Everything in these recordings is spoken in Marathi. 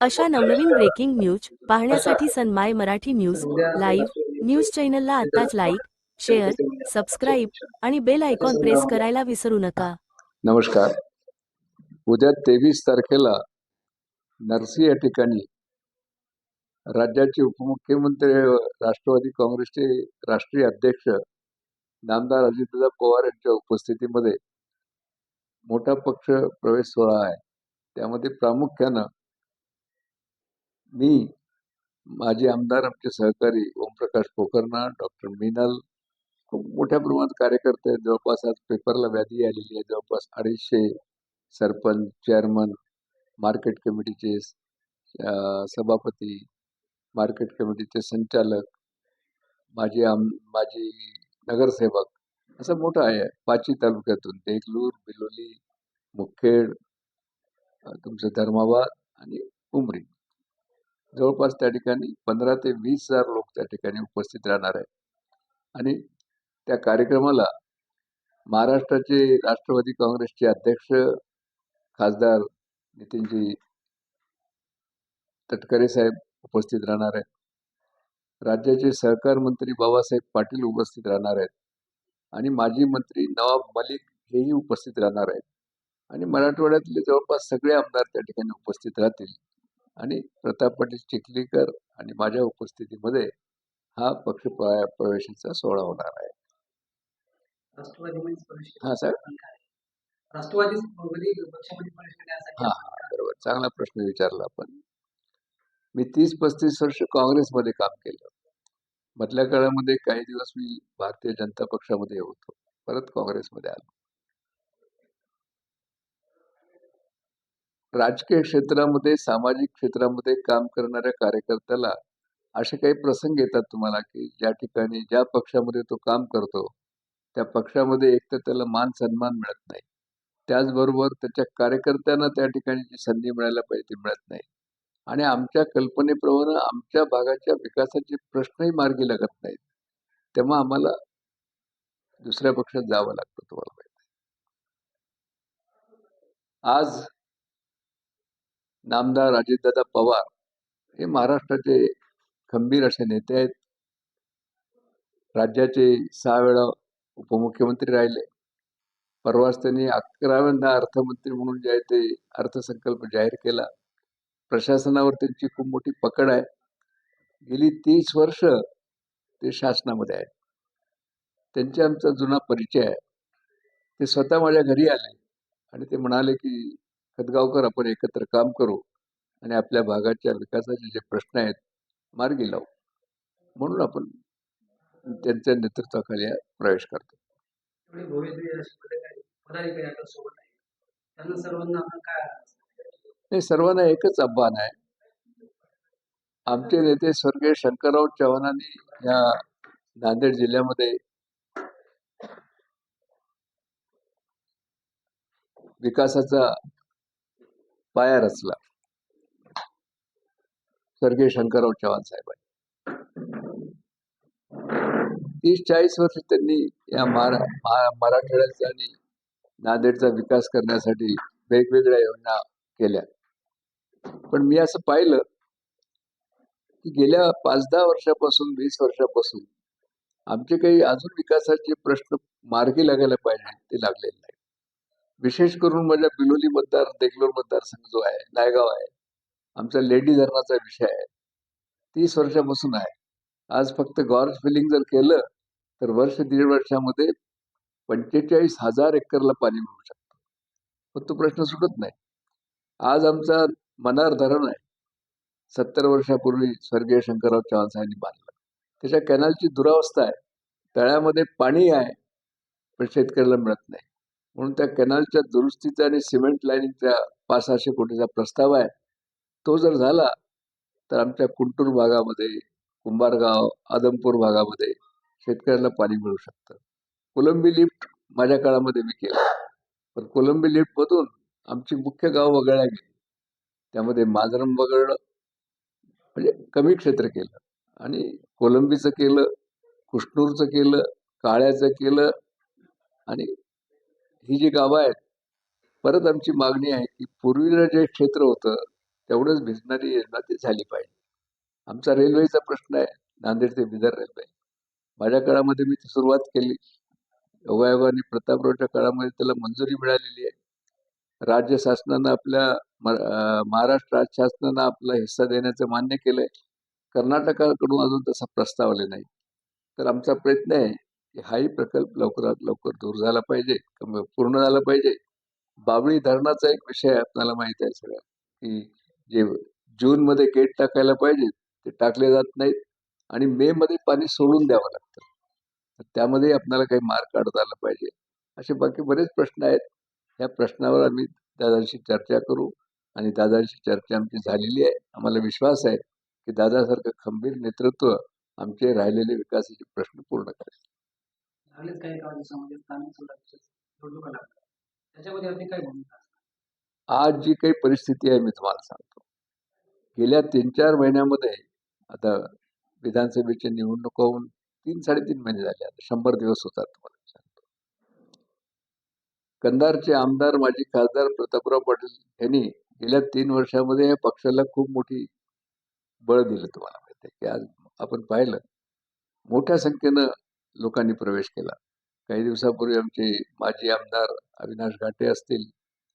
अशा नवनवीन ब्रेकिंग न्यूज पाहण्यासाठी Sanmay Marathi news live news चॅनलला आत्ताच लाईक शेअर सबस्क्राईब आणि बेल आयकॉन प्रेस करायला विसरू नका. नमस्कार. उद्या तेवीस तारखेला नरसी या ठिकाणी राज्याचे उपमुख्यमंत्री राष्ट्रवादी काँग्रेसचे राष्ट्रीय अध्यक्ष नामदार अजितदादा पवार यांच्या उपस्थितीमध्ये मोठा पक्ष प्रवेश सोहळा आहे. त्यामध्ये प्रामुख्यानं मी माझे आमदार आमचे सहकारी ओमप्रकाश पोखरना डॉक्टर मिनल खूप मोठ्या प्रमाणात कार्यकर्ते आहेत. जवळपास आज पेपरला व्याधी आलेली आहे. जवळपास अडीचशे सरपंच चेअरमन मार्केट कमिटीचे सभापती मार्केट कमिटीचे संचालक माझे आम माझी नगरसेवक असं मोठं आहे. पाची तालुक्यातून देगलूर बिलोली मुखेड तुमचं धर्माबाद आणि उमरी. जवळपास त्या ठिकाणी पंधरा ते वीस हजार लोक त्या ठिकाणी उपस्थित राहणार आहेत. आणि त्या कार्यक्रमाला महाराष्ट्राचे राष्ट्रवादी काँग्रेसचे अध्यक्ष खासदार नितीनजी तटकरे साहेब उपस्थित राहणार आहेत. राज्याचे सहकार मंत्री बाबासाहेब पाटील उपस्थित राहणार आहेत. आणि माजी मंत्री नवाब मलिक हेही उपस्थित राहणार आहेत. आणि मराठवाड्यातले जवळपास सगळे आमदार त्या ठिकाणी उपस्थित राहतील. आणि प्रताप पाटील चिखलीकर आणि माझ्या उपस्थितीमध्ये हा पक्ष प्र- प्रवेशाचा सोहळा होणार आहे. हा सर? हा बरोबर. चांगला प्रश्न विचारला आपण. मी तीस पस्तीस वर्ष काँग्रेसमध्ये काम केलं. मधल्या काळामध्ये काही दिवस मी भारतीय जनता पक्षामध्ये होतो. परत काँग्रेसमध्ये आलो. राजकीय क्षेत्रामध्ये सामाजिक क्षेत्रामध्ये काम करणाऱ्या कार्यकर्त्याला असे काही प्रसंग येतात तुम्हाला की ज्या ठिकाणी ज्या पक्षामध्ये तो काम करतो त्या पक्षामध्ये एक तर त्याला मान सन्मान मिळत नाही. त्याचबरोबर त्याच्या कार्यकर्त्यांना त्या ठिकाणी जी संधी मिळायला पाहिजे ती मिळत नाही. आणि आमच्या कल्पनेप्रमाणे आमच्या भागाच्या विकासाचे प्रश्नही मार्गी लागत नाहीत. तेव्हा आम्हाला दुसऱ्या पक्षात जावं लागतं तुम्हाला माहिती आज नामदार अजितदादा पवार हे महाराष्ट्राचे खंबीर असे नेते आहेत. राज्याचे सहा वेळा उपमुख्यमंत्री राहिले. परवाच त्यांनी अकराव्यांदा अर्थमंत्री म्हणून जे आहे ते अर्थसंकल्प जाहीर केला. प्रशासनावर त्यांची खूप मोठी पकड आहे. गेली तीस वर्ष ते शासनामध्ये आहेत. त्यांचा आमचा जुना परिचय आहे. ते स्वतः माझ्या घरी आले आणि ते म्हणाले की खतगावकर आपण एकत्र काम करू आणि आपल्या भागाच्या विकासाचे जे प्रश्न आहेत मार्गी लावू. म्हणून आपण त्यांच्या नेतृत्वाखाली प्रवेश करतो. एवढे भव्य अशी पदाधिकारी पदाधिकारी आपल्यासोबत आहे त्यांना सर्वांना आपण काय हे सर्वांना एकच आव्हान आहे. आमचे नेते स्वर्गीय शंकरराव चव्हाणांनी या नांदेड जिल्ह्यामध्ये विकासाचा पाया रचला. स्वर्गीय शंकरराव चव्हाण साहेबांनी तीस चाळीस वर्ष त्यांनी या मरा मराठवाड्याचा आणि नांदेडचा विकास करण्यासाठी वेगवेगळ्या योजना केल्या. पण मी असं पाहिलं की गेल्या पाच दहा वर्षापासून वीस वर्षापासून आमचे काही अजून विकासाचे प्रश्न मार्गी लागायला पाहिजे ते लागलेले नाही विशेष करून माझ्या बिलोली मतदार देगलोर मतदारसंघ जो आहे नायगाव आहे आमचा लेडी धरणाचा विषय आहे. तीस वर्षापासून आहे. आज फक्त गॉर्ज फिलिंग जर केलं तर वर्ष दीड वर्षामध्ये पंचेचाळीस हजार एकरला पाणी मिळू शकतं. पण तो प्रश्न सुटत नाही. आज आमचा मनार धरण आहे. सत्तर वर्षापूर्वी स्वर्गीय शंकरराव चव्हाण साहेबांनी बांधलं. त्याच्या कॅनलची दुरावस्था आहे. तळ्यामध्ये पाणी आहे पण शेतकऱ्याला मिळत नाही. म्हणून त्या कॅनलच्या दुरुस्तीचा आणि सिमेंट लाईनिंगच्या पाच सहाशे कोटीचा प्रस्ताव आहे. तो जर झाला तर आमच्या कुंटूर भागामध्ये कुंभारगाव आदमपूर भागामध्ये शेतकऱ्याला पाणी मिळू शकतं. कोलंबी लिफ्ट माझ्या काळामध्ये मी केलं. पण कोलंबी लिफ्टमधून आमची मुख्य गाव वगळल्या गेली. त्यामध्ये माजरम वगळलं म्हणजे कमी क्षेत्र केलं. आणि कोलंबीचं केलं कुष्णूरचं केलं काळ्याचं केलं आणि ही जी गावं आहेत परत आमची मागणी आहे की पूर्वीचं जे क्षेत्र होतं तेवढंच भिजणारी योजना ती झाली पाहिजे. आमचा रेल्वेचा प्रश्न आहे नांदेड ते बिदर रेल्वे. माझ्या काळामध्ये मी ती सुरुवात केली. योगायोगाने प्रतापरावच्या काळामध्ये त्याला मंजुरी मिळालेली आहे. राज्य शासनानं आपल्या म- महाराष्ट्र राज्य शासनानं आपला हिस्सा देण्याचं मान्य केलंय. कर्नाटकाकडून अजून तसा प्रस्ताव आले नाही तर आमचा प्रयत्न आहे की हाही प्रकल्प लवकरात लवकर दूर झाला पाहिजे कम- पूर्ण झाला पाहिजे. बावळी धरणाचा एक विषय आपल्याला माहीत आहे सगळं की जे जूनमध्ये गेट टाकायला पाहिजे ते टाकले जात नाहीत आणि मे मध्ये पाणी सोडून द्यावं लागतं. तर त्यामध्ये आपल्याला काही मार्ग काढता आला पाहिजे. असे बाकी बरेच प्रश्न आहेत. या प्रश्नावर आम्ही दादांशी चर्चा करू आणि दादांशी चर्चा आमची झालेली आहे. आम्हाला विश्वास आहे की दादासारखं खंबीर नेतृत्व आमचे राहिलेले विकासाचे प्रश्न पूर्ण करेल. लागलेच काही काळ दिवसामध्ये स्थानिक स्वराज्य निवडणुका लागतात त्याच्यामध्ये आपली काय भूमिका आज जी काही परिस्थिती आहे मी तुम्हाला सांगतो. गेल्या तीन चार महिन्यामध्ये आता विधानसभेची निवडणूक होऊन तीन साडेतीन महिने झाले. आता शंभर दिवस होतात तुम्हाला सांगतो. कंधारचे आमदार माजी खासदार प्रतापराव पाटील यांनी गेल्या तीन वर्षामध्ये या पक्षाला खूप मोठी बळ दिलं तुम्हाला माहिती आहे की आज आपण पाहिलं मोठ्या संख्येनं लोकांनी प्रवेश केला. काही दिवसापूर्वी आमचे माजी आमदार अविनाश घाटे असतील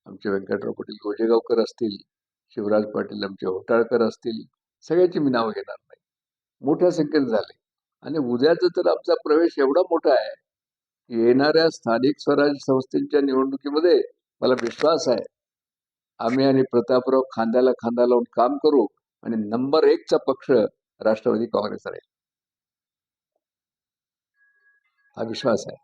आमचे व्यंकटराव पाटील गोजेगावकर असतील शिवराज पाटील आमचे होटाळकर असतील सगळ्याची मी नावं घेणार नाही. मोठ्या संख्येने झाले. आणि उद्याचा तर आमचा प्रवेश एवढा मोठा आहे की येणाऱ्या स्थानिक स्वराज्य संस्थेच्या निवडणुकीमध्ये मला विश्वास आहे. आम्ही आणि प्रतापराव खांद्याला खांदा लावून काम करू आणि नंबर एकचा पक्ष राष्ट्रवादी काँग्रेस राहील हा विश्वास आहे